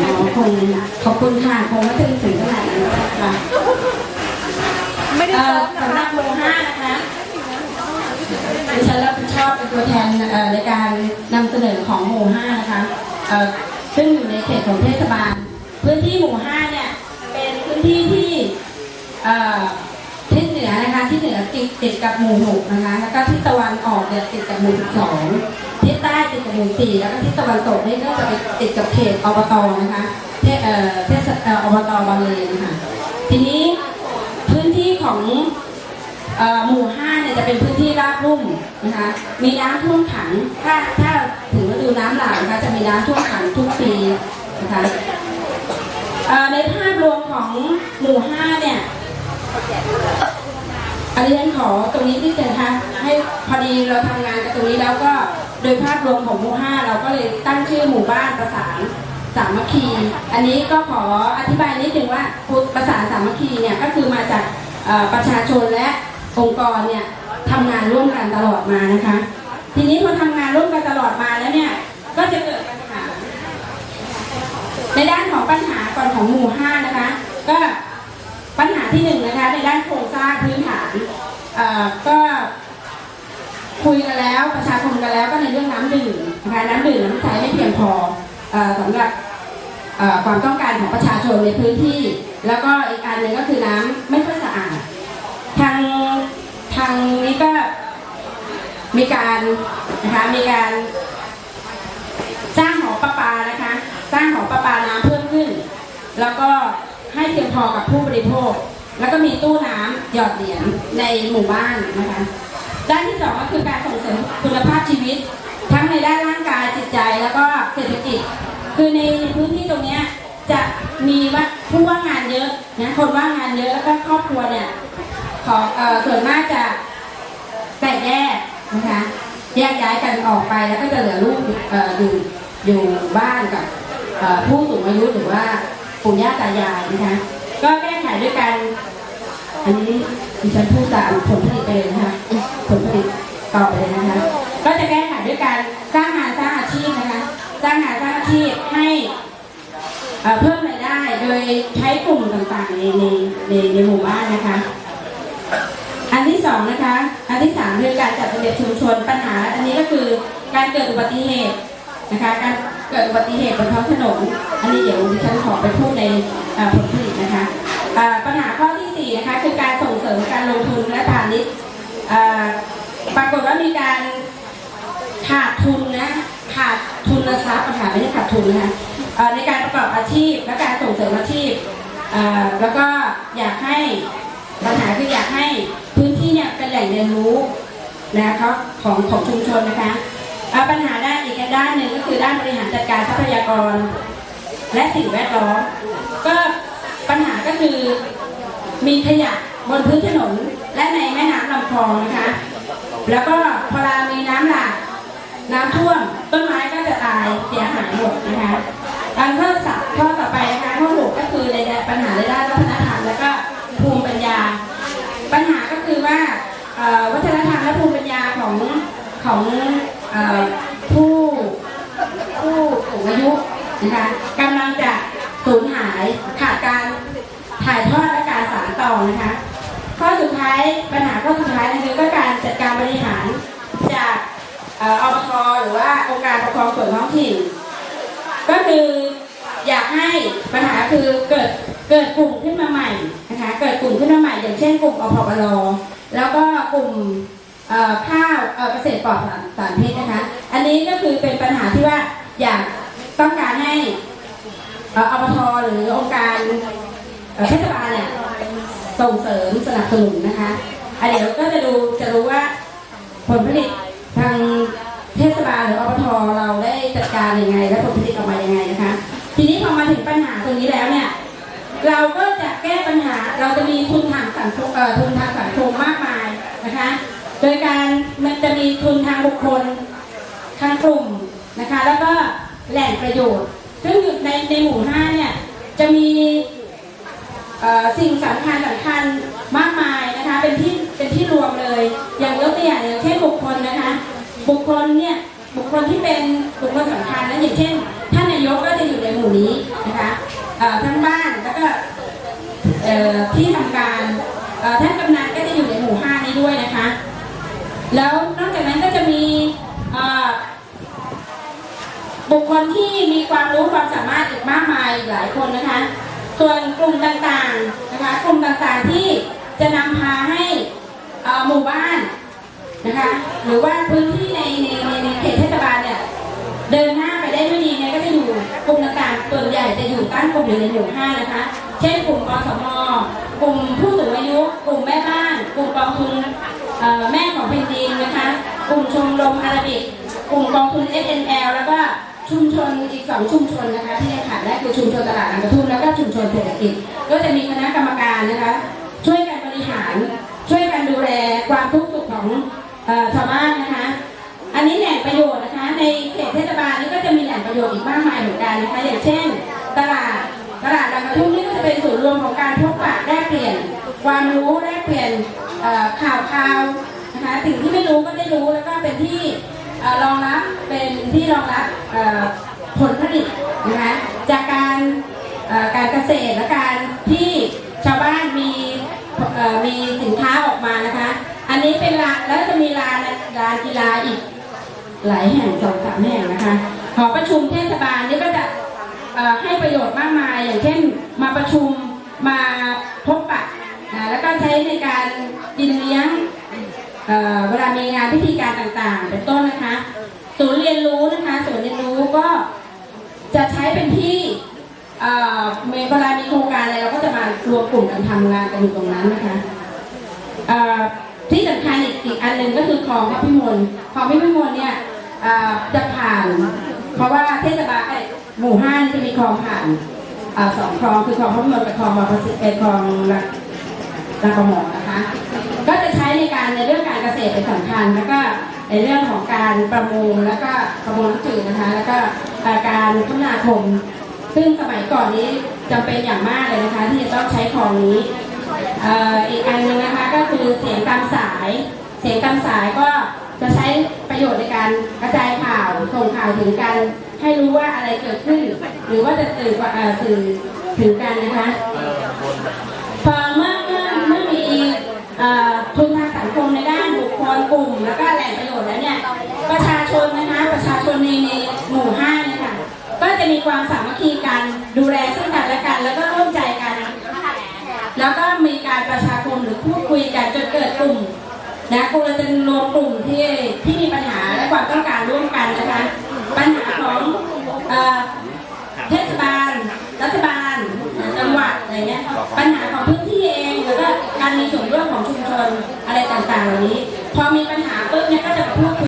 อ๋อคงขอบคุณค่ะคงไม่ถึงถึงขนาดนั้นค่ะไม่ได้เอ่อซ้อมนะสำหรับโมห้านะคะดิฉันรับผิดชอบเป็นตัวแทนเอ่อในการนำเสนอของหมู่ห้านะคะเอ่อซึ่งอยู่ในเขตของเทศบาล พื้นที่หมู่ห้าเนี่ยเป็นพื้นที่ที่เอ่อทิศเหนือนะคะที่เหนือติดติดกับหมู่หกนะคะแล้วก็ทิศตะวันออกเนี่ยติดกับหมู่สิบสอง ทิศใต้ติดกับหมู่สี่แล้วก็ทิศตะวันตกนี่ก็จะไปติดกับเขตอบตนะคะเทศเอ่อเทศเอ่ออบตบางเลนนะคะทีนี้พื้นที่ของเอ่อหมู่ห้าเนี่ยจะเป็นพื้นที่ราบลุ่มนะคะมีน้ำท่วมขังถ้าถ้าถึงฤดูน้ำหลากนะคะจะมีน้ำท่วมขังทุกปีนะคะเอ่อในภาพรวมของหมู่ห้าเนี่ยอันนี้ฉันขอตรงนี้ที่เจนะคะให้พอดีเราทำงานกับตรงนี้แล้วก็ โดยภาพรวมของหมู่ห้าเราก็เลยตั้งชื่อหมู่บ้านประสานสามัคคี อันนี้ก็ขออธิบายนิดนึงว่าประสานสามัคคีเนี่ยก็คือมาจากประชาชนและองค์กรเนี่ยทำงานร่วมกันตลอดมานะคะ ทีนี้พอทำงานร่วมกันตลอดมาแล้วเนี่ยก็จะเกิดปัญหา ในด้านของปัญหาก่อนของหมู่ห้านะคะ ก็ปัญหาที่หนึ่งนะคะในด้านโครงสร้างพื้นฐานอ่อก็ คุยกันแล้วประชาคมกันแล้วก็ในเรื่องน้ำดื่มนะคะน้ำดื่มน้ำใช้ไม่เพียงพอออสำหรับความต้องการของประชาชนในพื้นที่ แล้วก็อีกอันหนึ่งก็คือน้ำไม่ค่อยสะอาดทางทางนี้ก็มีการนะคะมีการสร้างหอประปานะคะสร้างหอประปาน้ำเพิ่มขึ้น แล้วก็ให้เพียงพอกับผู้บริโภค แล้วก็มีตู้น้ำหยอดเหรียญในหมู่บ้านนะคะ ด้านที่สองก็คือการส่งเสริมคุณภาพชีวิต ทั้งในด้านร่างกายจิตใจแล้วก็เศรษฐกิจ คือในพื้นที่ตรงนี้จะมีว่าผู้ว่างงานเยอะนะคนว่างงานเยอะแล้วก็ครอบครัวเนี่ยขอเอ่อส่วนมากจะแตกแยกนะคะแยกย้ายกันออกไปแล้วก็จะเหลือลูกเอ่ออยู่อยู่บ้านกับผู้สูงอายุหรือว่าปู่ย่าตายายนะคะก็แก้ไขด้วยการ อันนี้ดิฉันพูดตามผลผลิตเลยนะคะผลผลิตต่อไปเลยนะคะ ก็จะแก้ไขด้วยการสร้างงานสร้างอาชีพนะคะสร้างงานสร้างอาชีพให้เอ่อเพิ่มรายได้โดยใช้กลุ่มต่างๆในในในในหมู่บ้านนะคะ อันที่สองนะคะ อันที่สามคือการจัดระเบียบชุมชนปัญหา อันนี้ก็คือการเกิดอุบัติเหตุนะคะ การเกิดอุบัติเหตุบนท้องถนน อันนี้เดี๋ยวดิฉันขอไปพูดในผลผลิตนะคะอ่อปัญหาข้อ ปรากฏว่ามีการขาดทุนนะขาดทุนทรัพย์อะค่ะไม่ใช่ขาดทุนนะคะในการประกอบอาชีพและการส่งเสริมอาชีพแล้วก็อยากให้ปัญหาคืออยากให้พื้นที่เนี่ยเป็นแหล่งเรียนรู้นะครับของของชุมชนนะคะปัญหาด้านอีกด้านหนึ่งก็คือด้านบริหารจัดการทรัพยากร และสิ่งแวดล้อมก็ปัญหาก็คือมีขยะบนพื้นถนน และในแม่น้ำลำคลองนะคะ แล้วก็พอเวลามีน้ำหลากน้ำท่วมต้นไม้ก็จะตายเสียหายหมดนะคะอันข้อสับข้อต่อไปนะคะข้อหกก็คือในปัญหาในด้านวัฒนธรรมแล้วก็ภูมิปัญญา ปัญหาก็คือว่าวัฒนธรรมและภูมิปัญญาของของอผู้ผู้สูงอายุนะคะกำลังจะสูญหายขาดการถ่ายทอดและการสานต่อนะคะ ท้ายปัญหาข้อสุดท้ายนะคะก็การจัดการบริหารจากอบตหรือว่าองค์การปกครองส่วนท้องถิ่น ก็คืออยากให้ปัญหาคือเกิดเกิดกลุ่มขึ้นมาใหม่นะคะเกิดกลุ่มขึ้นมาใหม่อย่างเช่นกลุ่มอพปลแล้วก็กลุ่มข้าวเกษตรปลอดสารพิษนะคะ อันนี้ก็คือเป็นปัญหาที่ว่าอยากต้องการให้อบทหรือองค์การเทศบาลเนี่ย ส่งเสริมสนับสนุนนะคะอันเดี๋ยวก็จะดูจะรู้ว่าผลผลิตทางเทศบาลหรืออบทเราได้จัดการยังไง และผลผลิตออกมายังไงนะคะ ทีนี้พอมาถึงปัญหาตรงนี้แล้วเนี่ยเราก็จะแก้ปัญหาเราจะมีทุนทางสังคมทุนทางสังคมมากมายนะคะ โดยการมันจะมีทุนทางบุคคลทางกลุ่มนะคะ แล้วก็แหล่งประโยชน์ ซึ่งอยู่ในในหมู่ห้าเนี่ยจะมี สิ่งสำคัญสำคัญมากมายนะคะ เป็นที่เป็นที่รวมเลย อย่างยกตัวอย่างอย่างเช่นบุคคลนะคะ บุคคลเนี่ยบุคคลที่เป็นบุคคลสำคัญนะอย่างเช่น ท่านนายกก็จะอยู่ในหมู่นี้นะเอ่อทั้งบ้านแล้วก็ที่ทำการท่านกำนันก็จะอยู่ในหมู่ห้านี้ด้วยนะคะ แล้วนอกจากนั้นก็จะมีบุคคลที่มีความรู้ความสามารถอีกมากมายอีกหลายคนนะคะ ส่วนกลุ่มต่างๆนะคะกลุ่มต่างๆที่จะนำพาให้หมู่บ้านนะคะหรือว่าพื้นที่ในในในเขตเทศบาลเนี่ยเดินหน้าไปได้ด้วยดีเนี่ยก็จะอยู่กลุ่มต่างๆส่วนใหญ่จะอยู่ตั้งกลุ่มอยู่ในหมู่ห้านะคะ เช่นกลุ่มกสมกลุ่มผู้สูงอายุกลุ่มแม่บ้านกลุ่มกองทุนแม่ของแผ่นดินนะคะ กลุ่มชมรมอาราบิกกลุ่มกองทุน SNL แล้วก็ ชุมชนอีกสองชุมชนนะคะที่ยังขาดได้คือชุมชนตลาดน้ำกระทุ่มแล้วก็ชุมชนเศรษฐกิจ ก็จะมีคณะกรรมการนะคะ ช่วยกันบริหาร ช่วยกันดูแลความทุกข์สุขของชาวบ้านนะคะ อันนี้แหล่งประโยชน์นะคะ ในเขตเทศบาลนี่ก็จะมีแหล่งประโยชน์อีกมากมายเหมือนกันนะคะ อย่างเช่น ตลาดตลาดบางกระทุ่มนี่ก็จะเป็นศูนย์รวมของการพบปะแลกเปลี่ยน ความรู้แลกเปลี่ยนข่าวข่าวนะคะสิ่งที่ไม่รู้ก็ได้รู้แล้วก็เป็นที่ รองรับเป็นที่รองรับผลผลิตนะคะจากการการเกษตรและการที่ชาวบ้านมีมีสินค้าออกมานะคะ อันนี้เป็นลานแล้วจะมีลานลานกีฬาอีกหลายแห่งสองสามแห่งนะคะหอประชุมเทศบาลนี่ก็จะให้ประโยชน์มากมาย อย่างเช่นมาประชุมมาพบปะนะแล้วก็ใช้ในการกินเลี้ยง เวลามีงานพิธีการต่างๆ เป็นต้นนะคะศูนย์เรียนรู้นะคะศูนย์เรียนรู้ก็จะใช้เป็นที่เอ่อเวลามีโครงการอะไรเราก็จะมารวมกลุ่มกันทำงานกันอยู่ตรงนั้นนะคะที่สำคัญอีกอีกอันหนึ่งก็คือคลองพระพิมลคลองพระพิมลเนี่ยจะผ่าน เพราะว่าเทศบาลหมู่ห้านี่จะมีคลองผ่านอสองคลองคือคลองพระพิมลกับคลองบางประสิทธิ์เป็นคลองละลากระหมอนะคะก็ ในเรื่องการเกษตรเป็นสำคัญ แล้วก็ในเรื่องของการประมงแล้วก็ประมงน้ำจืดนะคะ แล้วก็การคมนาคม ซึ่งสมัยก่อนนี้จำเป็นอย่างมากเลยนะคะ ที่จะต้องใช้คลองนี้อีกอันหนึงนะคะก็คือเสียงตามสาย เสียงตามสายก็จะใช้ประโยชน์ในการกระจายข่าวส่งข่าวถึงกันให้รู้ว่าอะไรเกิดขึ้น หรือว่าจะสื่อว่าเอ่อสื่อถึงกันนะคะ คมในด้านบุคคลกลุ่ม แล้วก็แหล่งประโยชน์แล้วเนี่ยประชาชนนะคะประชาชนในในหมู่ห้าเนี่ยค่ะก็จะมีความสามัคคีกันดูแลซึ่งกันและกัน แล้วก็ร่วมใจกัน แล้วก็มีการประชาคมหรือพูดคุยกันจนเกิดกลุ่มนะกลุ่มเราจะรวมกลุ่มที่ที่มีปัญหาและความต้องการร่วมกันนะคะ ปัญหาของเอ่อเทศบาล รัฐบาลจังหวัดอะไรเงี้ยปัญหาของพื้นที่เองแล้วก็ การมีส่วนร่วมของชุมชนอะไรต่างๆเหล่านี้ พอมีปัญหาปุ๊บเนี่ยก็จะพูดคุย